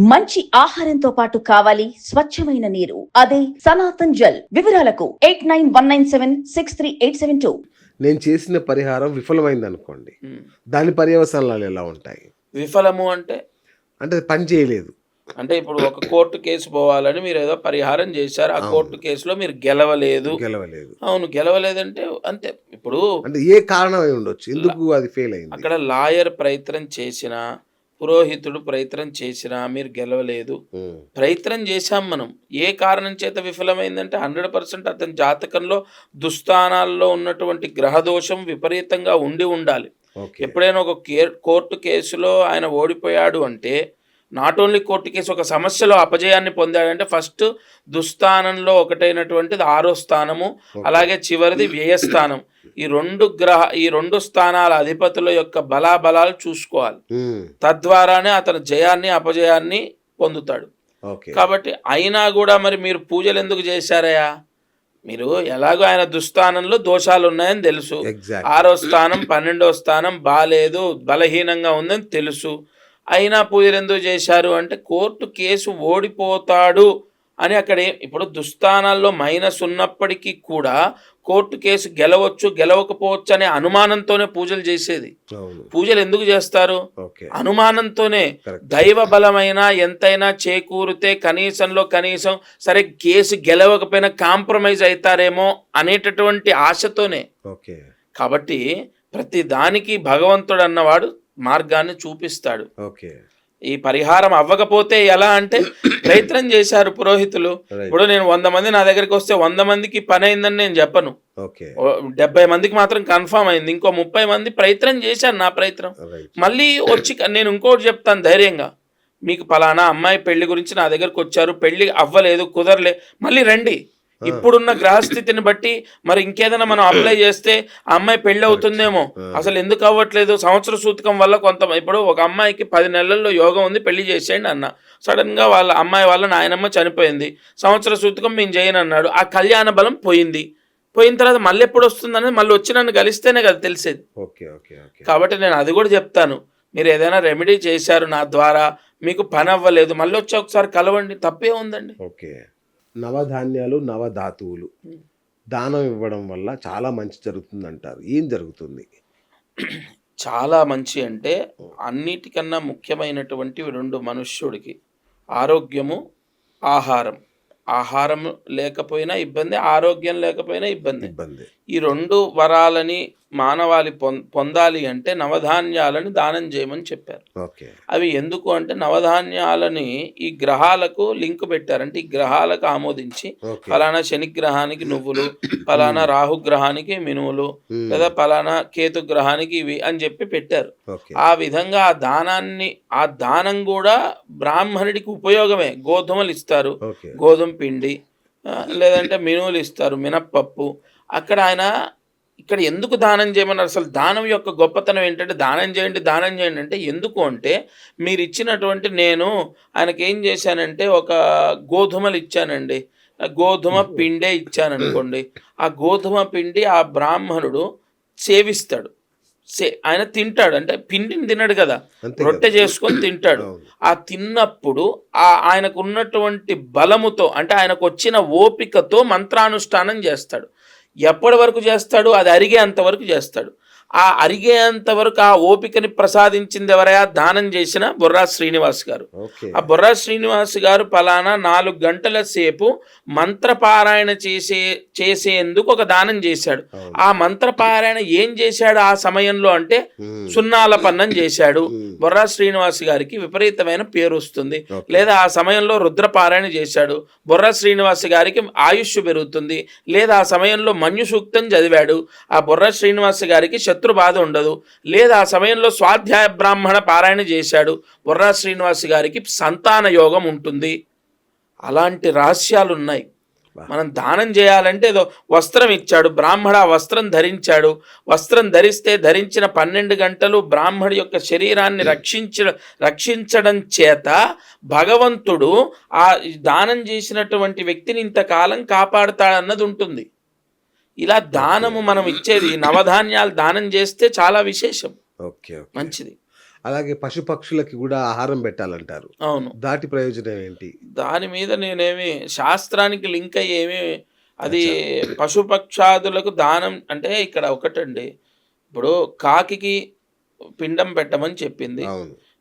మంచి ఆహారంతో పాటు కావాలి స్వచ్ఛమైన నీరు. అదే సనాతన్ జల్. వివరాలకు eight nine one nine seven six three eight seven two. నేను చేసిన పరిహారం విఫలమైంది అనుకోండి. దాని పర్యవసానాలు ఎలా ఉంటాయి? విఫలము అంటే? అంటే అది పని చేయలేదు. అంటే ఇప్పుడు ఒక కోర్టు కేసు పోవాలని మీరు ఏదో పరిహారం చేశారు. ఆ కోర్టు కేసులో మీరు గెలవలేదు. గెలవలేదు. అవును గెలవలేదంటే అంతే. ఇప్పుడు అంటే ఏ కారణం అయి ఉండొచ్చు? ఎందుకు అది ఫెయిల్ అయింది? అక్కడ లాయర్ ప్రయత్నం చేసినా పురోహితుడు ప్రయత్నం చేసినా మీరు గెలవలేదు. ప్రయత్నం చేశాం మనం. ఏ కారణం చేత విఫలమైందంటే హండ్రెడ్ పర్సెంట్ అతని జాతకంలో దుస్థానాల్లో ఉన్నటువంటి గ్రహదోషం విపరీతంగా ఉండి ఉండాలి. ఎప్పుడైనా ఒక కోర్టు కేసులో ఆయన ఓడిపోయాడు అంటే నాట్ ఓన్లీ కోర్టు కేసు ఒక సమస్యలో అపజయాన్ని పొందాడంటే ఫస్ట్ దుస్థానంలో ఒకటైనటువంటిది ఆరో స్థానము అలాగే చివరిది వ్యయస్థానం ఈ రెండు గ్రహ ఈ రెండు స్థానాల అధిపతుల యొక్క బలాబలాలు చూసుకోవాలి. తద్వారానే అతను జయాన్ని అపజయాన్ని పొందుతాడు. ఓకే. కాబట్టి అయినా కూడా మరి మీరు పూజలు ఎందుకు చేశారయ్యా? మీరు ఎలాగో ఆయన దుస్థానంలో దోషాలు ఉన్నాయని తెలుసు ఆరో స్థానం పన్నెండో స్థానం బాగాలేదు బలహీనంగా ఉందని తెలుసు. అయినా పూజలు ఎందుకు చేశారు అంటే కోర్టు కేసు ఓడిపోతాడు అని అక్కడ ఇప్పుడు దుస్థానాల్లో మైనస్ ఉన్నప్పటికీ కూడా కోర్టు కేసు గెలవచ్చు గెలవకపోవచ్చు అనే అనుమానంతోనే పూజలు చేసేది. పూజలు ఎందుకు చేస్తారు? అనుమానంతోనే. దైవ బలమైన ఎంతైనా చేకూరితే కనీసంలో కనీసం సరే కేసు గెలవకపోయినా కాంప్రమైజ్ అవుతారేమో అనేటటువంటి ఆశతోనే. కాబట్టి ప్రతి దానికి భగవంతుడు అన్నవాడు మార్గాన్ని చూపిస్తాడు. ఓకే. ఈ పరిహారం అవ్వకపోతే ఎలా అంటే ప్రయత్నం చేశారు పురోహితులు. ఇప్పుడు నేను వంద మంది నా దగ్గరికి వస్తే వంద మందికి పని అయిందని నేను చెప్పను. డెబ్బై మందికి మాత్రం కన్ఫామ్ అయింది. ఇంకో ముప్పై మంది ప్రయత్నం చేశాను నా ప్రయత్నం. మళ్ళీ వచ్చి నేను ఇంకోటి చెప్తాను ధైర్యంగా. మీకు పలానా అమ్మాయి పెళ్ళి గురించి నా దగ్గరకు వచ్చారు పెళ్ళి అవ్వలేదు కుదరలే మళ్ళీ రండి. ఇప్పుడున్న గ్రహస్థితిని బట్టి మరి ఇంకేదైనా మనం అప్లై చేస్తే ఆ అమ్మాయి పెళ్ళి అవుతుందేమో. అసలు ఎందుకు అవ్వట్లేదు? సంవత్సర సూతకం వల్ల కొంత ఇప్పుడు ఒక అమ్మాయికి పది నెలల్లో యోగం ఉంది పెళ్ళి చేసేయండి అన్న. సడన్గా వాళ్ళ అమ్మాయి వాళ్ళ నాయనమ్మ చనిపోయింది. సంవత్సర సూతకం మేము చేయను అన్నాడు. ఆ కళ్యాణ బలం పోయింది. పోయిన తర్వాత మళ్ళీ ఎప్పుడు వస్తుంది అనేది మళ్ళీ వచ్చి నన్ను కలిస్తేనే కదా తెలిసేది. కాబట్టి నేను అది కూడా చెప్తాను. మీరు ఏదైనా రెమెడీ చేశారు నా ద్వారా మీకు పని అవ్వలేదు. మళ్ళీ వచ్చి ఒకసారి కలవండి. తప్పే ఉందండి. ఓకే. నవధాన్యాలు నవధాతువులు. దానం ఇవ్వడం వల్ల చాలా మంచి జరుగుతుంది అంటారు ఏం జరుగుతుంది? చాలా మంచి అంటే అన్నిటికన్నా ముఖ్యమైనటువంటివి రెండు మనుష్యుడికి ఆరోగ్యము ఆహారం. ఆహారం లేకపోయినా ఇబ్బంది ఆరోగ్యం లేకపోయినా ఇబ్బంది. ఇబ్బంది. ఈ రెండు వరాలని మానవాళి పొందాలి అంటే నవధాన్యాలని దానం చేయమని చెప్పారు. అవి ఎందుకు అంటే నవధాన్యాలని ఈ గ్రహాలకు లింక్ పెట్టారు అంటే ఈ గ్రహాలకు ఆమోదించి ఫలానా శని గ్రహానికి నువ్వులు ఫలానా రాహు గ్రహానికి మినువులు Hmm. లేదా ఫలానా కేతు గ్రహానికి ఇవి అని చెప్పి పెట్టారు. ఆ విధంగా ఆ దానాన్ని ఆ దానం కూడా బ్రాహ్మణుడికి ఉపయోగమే. గోధుమలు ఇస్తారు గోధుమ పిండి లేదంటే మినువులు ఇస్తారు మినప్పప్పు అక్కడ ఆయన ఇక్కడ ఎందుకు దానం చేయమన్నారు? అసలు దానం యొక్క గొప్పతనం ఏంటంటే దానం చేయండి దానం చేయండి అంటే ఎందుకు అంటే మీరు ఇచ్చినటువంటి నేను ఆయనకి ఏం చేశానంటే ఒక గోధుమలు ఇచ్చానండి. గోధుమ పిండే ఇచ్చాను అనుకోండి ఆ గోధుమ పిండి ఆ బ్రాహ్మణుడు సేవిస్తాడు. సే ఆయన తింటాడు. అంటే పిండిని తినడు కదా. రొట్టె. చేసుకొని తింటాడు. ఆ తిన్నప్పుడు ఆ ఆయనకు ఉన్నటువంటి బలముతో అంటే ఆయనకు వచ్చిన ఓపికతో మంత్రానుష్ఠానం చేస్తాడు. ఎప్పటి వరకు చేస్తాడు అది అరిగే వరకు చేస్తాడు. ఆ అరిగేంత వరకు ఆ ఓపికని ప్రసాదించింది ఎవరయా దానం చేసిన బుర్రా శ్రీనివాస్ గారు. ఆ బుర్రా శ్రీనివాస్ గారు పలానా నాలుగు గంటల సేపు మంత్రపారాయణ చేసే చేసేందుకు ఒక దానం చేశాడు. ఆ మంత్రపారాయణ ఏం చేశాడు ఆ సమయంలో అంటే. సున్నాల పన్నం చేశాడు. బొర్రా శ్రీనివాస్ గారికి విపరీతమైన పేరు వస్తుంది. లేదా ఆ సమయంలో రుద్రపారాయణ చేశాడు. బొర్రా శ్రీనివాస్ గారికి ఆయుష్ పెరుగుతుంది. లేదా ఆ సమయంలో మన్యు సూక్తం చదివాడు. ఆ బొర్రా శ్రీనివాస్ గారికి శత్రు బాధ ఉండదు. లేదా ఆ సమయంలో స్వాధ్యాయ బ్రాహ్మణ పారాయణ చేశాడు. బొర్రా శ్రీనివాస్ గారికి సంతాన యోగం ఉంటుంది. అలాంటి రహస్యాలు ఉన్నాయి మనం దానం చేయాలంటే ఏదో వస్త్రం ఇచ్చాడు. బ్రాహ్మణ ఆ వస్త్రం ధరించాడు. వస్త్రం ధరిస్తే ధరించిన పన్నెండు గంటలు బ్రాహ్మడి యొక్క శరీరాన్ని రక్షించ రక్షించడం చేత భగవంతుడు ఆ దానం చేసినటువంటి వ్యక్తిని ఇంతకాలం కాపాడుతాడన్నది ఉంటుంది. ఇలా దానము మనం ఇచ్చేది నవధాన్యాలు దానం చేస్తే చాలా విశేషం. ఓకే మంచిది. అలాగే పశుపక్షులకి కూడా ఆహారం పెట్టాలంటారు. అవును. దాటి ప్రయోజనం ఏంటి? దాని మీద నేనేమి శాస్త్రానికి లింక్ అయ్యి ఏమి అది పశుపక్షాదులకు దానం అంటే ఇక్కడ ఒకటండి. ఇప్పుడు కాకికి పిండం పెట్టమని చెప్పింది.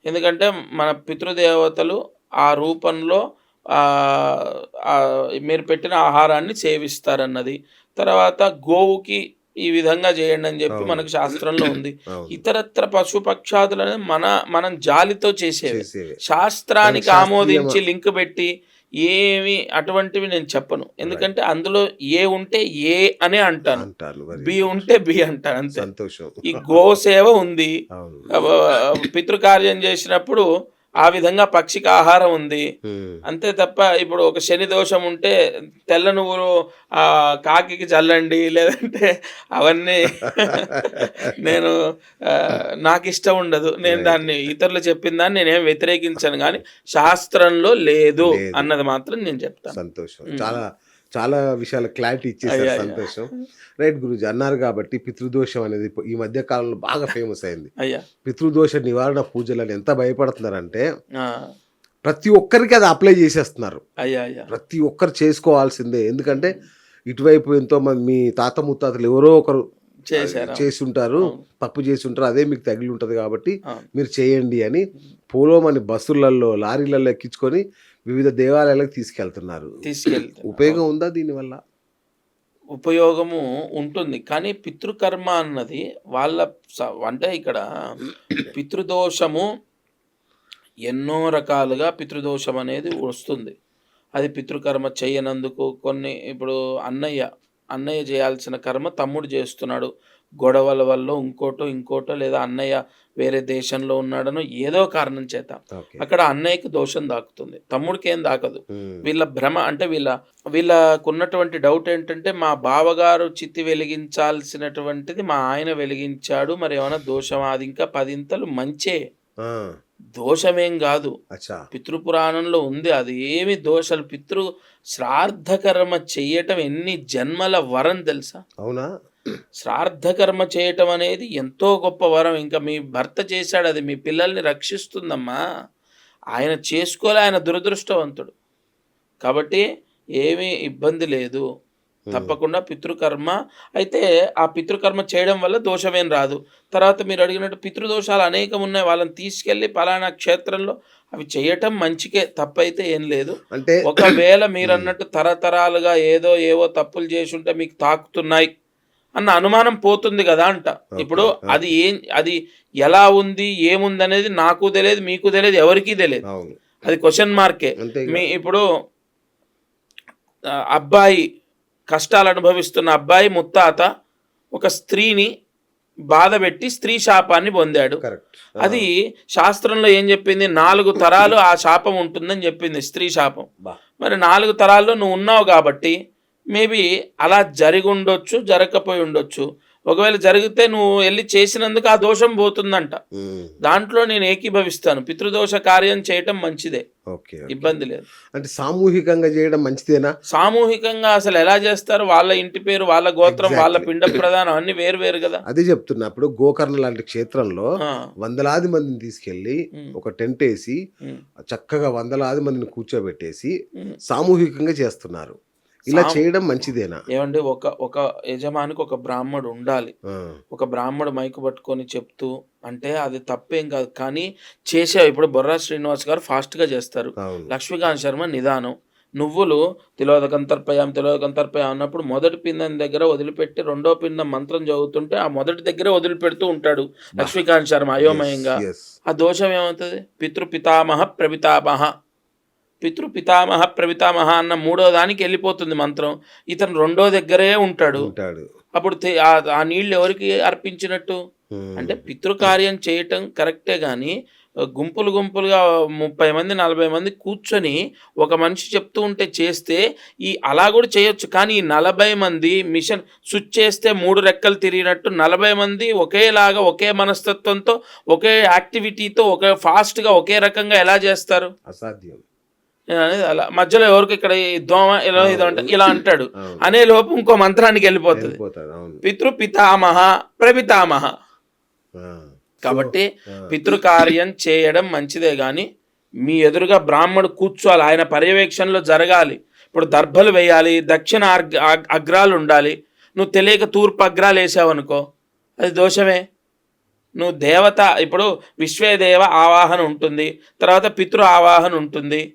ఎందుకంటే మన పితృదేవతలు ఆ రూపంలో మీరు పెట్టిన ఆహారాన్ని సేవిస్తారన్నది. తర్వాత గోవుకి ఈ విధంగా చేయండి అని చెప్పి. మనకు శాస్త్రంలో ఉంది. ఇతరత్ర పశుపక్షాదులను మన మనం జాలితో చేసేవి. శాస్త్రానికి ఆమోదించి లింక్ పెట్టి ఏమి అటువంటివి నేను చెప్పను. ఎందుకంటే అందులో ఏ ఉంటే ఏ అనే అంటాను. బి ఉంటే బి అంటాను అంతే. సంతోషం. ఈ గోసేవ ఉంది. పితృకార్యం చేసినప్పుడు ఆ విధంగా పక్షికి ఆహారం ఉంది. అంతే తప్ప ఇప్పుడు ఒక శని దోషం ఉంటే తెల్ల నువ్వులు ఆ కాకికి చల్లండి లేదంటే అవన్నీ నేను నాకు ఇష్టం ఉండదు. నేను దాన్ని ఇతరులు చెప్పిన దాన్ని నేనేం వ్యతిరేకించను కానీ శాస్త్రంలో లేదు. అన్నది మాత్రం నేను చెప్తాను. సంతోషం. చాలా చాలా విషయాల క్లారిటీ ఇచ్చేసారు. సంతోషం. రైట్ గురుజీ అన్నారు కాబట్టి పితృదోషం అనేది ఈ మధ్య కాలంలో బాగా ఫేమస్ అయింది. పితృదోష నివారణ పూజలని ఎంత భయపడుతున్నారంటే ప్రతి ఒక్కరికి అది అప్లై చేసేస్తున్నారు. ప్రతి ఒక్కరు చేసుకోవాల్సిందే. ఎందుకంటే ఇటువైపు ఎంతో మంది మీ తాత ముత్తాతలు ఎవరో ఒకరు చేసి ఉంటారు. తప్పు చేసి ఉంటారు అదే మీకు తగిలి ఉంటుంది కాబట్టి. మీరు చేయండి అని పూర్వమని బస్సులలో లారీలలో ఎక్కించుకొని వివిధ దేవాలయాలకు తీసుకెళ్తున్నారు. తీసుకెళ్తే ఉపయోగం ఉందా దీనివల్ల? ఉపయోగము ఉంటుంది. కానీ పితృకర్మ అన్నది వాళ్ళ అంటే ఇక్కడ పితృదోషము ఎన్నో రకాలుగా పితృదోషం అనేది వస్తుంది. అది పితృకర్మ చేయనందుకు కొన్ని ఇప్పుడు అన్నయ్య అన్నయ్య చేయాల్సిన కర్మ తమ్ముడు చేస్తున్నాడు. గొడవల వల్ల ఇంకోటో ఇంకోటో లేదా అన్నయ్య వేరే దేశంలో ఉన్నాడనో ఏదో కారణం చేత అక్కడ అన్నయ్యకి దోషం దాకుతుంది తమ్ముడికి ఏం దాకదు. వీళ్ళ భ్రమ అంటే వీళ్ళ వీళ్ళకున్నటువంటి డౌట్ ఏంటంటే మా బావగారు చిత్తి వెలిగించాల్సినటువంటిది మా ఆయన వెలిగించాడు. మరి ఏమైనా దోషమా? అది ఇంకా పదింతలు మంచే. దోషమేం కాదు. పితృపురాణంలో ఉంది. అది ఏమి దోషాలు? పితృ శ్రాద్ధకర్మ చెయ్యటం ఎన్ని జన్మల వరం తెలుసా? అవునా? శ్రాద్ధకర్మ చేయటం అనేది ఎంతో గొప్ప వరం. ఇంకా మీ భర్త చేశాడు అది మీ పిల్లల్ని రక్షిస్తుందమ్మా. ఆయన చేసుకోలే ఆయన దురదృష్టవంతుడు. కాబట్టి ఏమీ ఇబ్బంది లేదు. తప్పకుండా పితృకర్మ. అయితే ఆ పితృకర్మ చేయడం వల్ల దోషమేం రాదు. తర్వాత మీరు అడిగినట్టు పితృదోషాలు అనేకం ఉన్నాయి. వాళ్ళని తీసుకెళ్ళి పలానా క్షేత్రంలో అవి చేయటం మంచికే తప్పైతే ఏం లేదు. అంటే ఒకవేళ మీరు అన్నట్టు తరతరాలుగా ఏదో ఏవో తప్పులు చేసి ఉంటే మీకు తాకుతున్నాయి. అన్న అనుమానం పోతుంది కదా అంట. ఇప్పుడు అది ఏం అది ఎలా ఉంది ఏముంది అనేది నాకు తెలియదు మీకు తెలియదు ఎవరికీ తెలియదు. అది క్వశ్చన్ మార్కే మీ ఇప్పుడు అబ్బాయి కష్టాలు అనుభవిస్తున్న అబ్బాయి ముత్తాత ఒక స్త్రీని బాధ పెట్టి స్త్రీ శాపాన్ని పొందాడు. అది శాస్త్రంలో ఏం చెప్పింది? నాలుగు తరాలు ఆ శాపం ఉంటుందని చెప్పింది స్త్రీ శాపం. మరి నాలుగు తరాల్లో నువ్వు ఉన్నావు కాబట్టి మేబీ అలా జరిగి ఉండొచ్చు జరగకపోయి ఉండొచ్చు. ఒకవేళ జరిగితే నువ్వు వెళ్ళి చేసినందుకు ఆ దోషం పోతుందంట. దాంట్లో నేను ఏకీభవిస్తాను. పితృదోష కార్యం చేయటం మంచిదే. ఓకే ఇబ్బంది లేదు. అంటే సామూహికంగా చేయడం మంచిదేనా? సామూహికంగా అసలు ఎలా చేస్తారు? వాళ్ళ ఇంటి పేరు వాళ్ళ గోత్రం వాళ్ళ. పిండ ప్రధానం అన్ని వేరు వేరు కదా. అదే చెప్తున్నా ఇప్పుడు గోకర్ణ లాంటి క్షేత్రంలో వందలాది మందిని తీసుకెళ్ళి ఒక టెంట్ వేసి చక్కగా వందలాది మందిని కూర్చోబెట్టేసి. సామూహికంగా చేస్తున్నారు. ఇలా చేయడం మంచిదేనా? ఏమండి ఒక ఒక యజమానికి ఒక బ్రాహ్మడు ఉండాలి. ఒక బ్రాహ్మడు మైకు పట్టుకొని చెప్తూ అంటే అది తప్పేం కాదు. కానీ చేసే ఇప్పుడు బొర్రా శ్రీనివాస్ గారు ఫాస్ట్గా చేస్తారు. అవును. లక్ష్మీకాంత్ శర్మ నిదానం. నువ్వులు తిలోదకంతర్పయాం తిలోదకంతర్పయాం అన్నప్పుడు మొదటి పిండం దగ్గర వదిలిపెట్టి రెండో పిండం మంత్రం చదువుతుంటే ఆ మొదటి దగ్గరే వదిలిపెడుతూ ఉంటాడు లక్ష్మీకాంత్ శర్మ అయోమయంగా. ఆ దోషం ఏమవుతుంది? పితృపితామహ ప్రపితామహ పితృపితామహ ప్రపితామహ అన్న మూడో దానికి వెళ్ళిపోతుంది మంత్రం. ఇతను రెండో దగ్గరే ఉంటాడు. అప్పుడు ఆ- నీళ్ళు ఎవరికి అర్పించినట్టు. అంటే పితృకార్యం చేయటం కరెక్టే కానీ గుంపులు గుంపులుగా ముప్పై మంది నలభై మంది కూర్చొని ఒక మనిషి చెప్తూ ఉంటే చేస్తే ఈ అలా కూడా చేయొచ్చు. కానీ ఈ నలభై మంది మిషన్ స్విచ్ చేస్తే మూడు రెక్కలు తిరిగినట్టు నలభై మంది ఒకేలాగా ఒకే మనస్తత్వంతో ఒకే యాక్టివిటీతో ఒకే ఫాస్ట్గా ఒకే రకంగా ఎలా చేస్తారు? అసాధ్యం. అలా. మధ్యలో ఎవరికి ఇక్కడ దోమ ఇలా ఇది అంటే ఇలా అంటాడు. అనే లోపు ఇంకో మంత్రానికి వెళ్ళిపోతుంది. పితృ పితామహ ప్రపితామహ. కాబట్టి. పితృకార్యం చేయడం మంచిదే కానీ మీ ఎదురుగా బ్రాహ్మడు కూర్చోవాలి. ఆయన పర్యవేక్షణలో జరగాలి. ఇప్పుడు దర్భలు వేయాలి దక్షిణ అగ్రాలు ఉండాలి. నువ్వు తెలియక తూర్పు అగ్రాలు వేసావనుకో అది దోషమే. నువ్వు దేవత ఇప్పుడు విశ్వేదేవ ఆవాహన ఉంటుంది. తర్వాత పితృ ఆవాహన ఉంటుంది.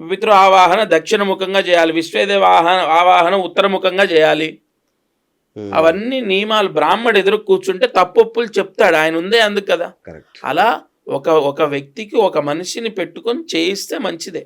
పితృ ఆవాహన దక్షిణ ముఖంగా చేయాలి విశ్వేదేవ ఆహన ఆవాహన ఉత్తరముఖంగా చేయాలి. అవన్నీ నియమాలు. బ్రాహ్మడు ఎదురు కూర్చుంటే తప్పొప్పులు చెప్తాడు. ఆయన ఉందే అందుకు కదా అలా ఒక ఒక వ్యక్తికి ఒక మనిషిని పెట్టుకొని చేయిస్తే మంచిదే.